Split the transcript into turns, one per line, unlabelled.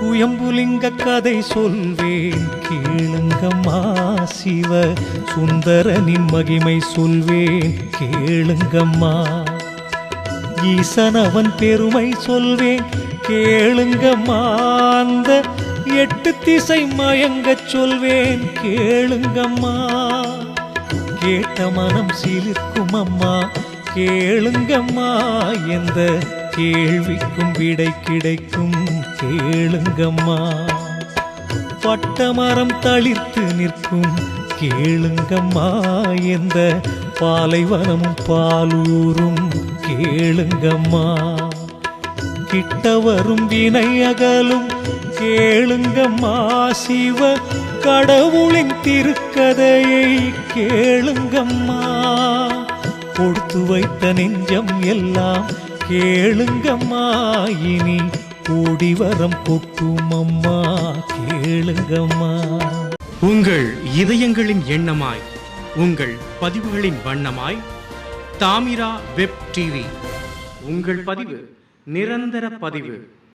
சுயம்புலிங்க கதை சொல்வேன். கேளுங்கம்மா சிவ சுந்தரனின் மகிமை சொல்வேன். கேளுங்கம்மா. ஈசன் அவன் பெருமை சொல்வேன். கேளுங்கம்மா. அந்த எட்டு திசை மயங்கச் சொல்வேன். கேளுங்கம்மா. கேட்ட மனம் சிலிர்க்கும் அம்மா. கேளுங்கம்மா. எந்த கேள்விக்கும் விடை கிடைக்கும். கேளுங்கம்மா. பட்டமரம் தளிர்த்து நிற்கும். கேளுங்கம்மா. எந்த பாலைவனமும் பாலூரும். கேளுங்கம்மா. கிட்ட வரும் வினை அகலும். கேளுங்கம்மா. சிவ கடவுளின் திருக்கதையை கேளுங்கம்மா. கொடுத்து வைத்த நெஞ்சம் எல்லாம் கேளுங்கம்மா இனி கூடி வரம் கேளுங்கம்மா.
உங்கள் இதயங்களின் எண்ணமாய் உங்கள் பதிவுகளின் வண்ணமாய் தாமிரா வெப் டிவி. உங்கள் பதிவு நிரந்தர பதிவு.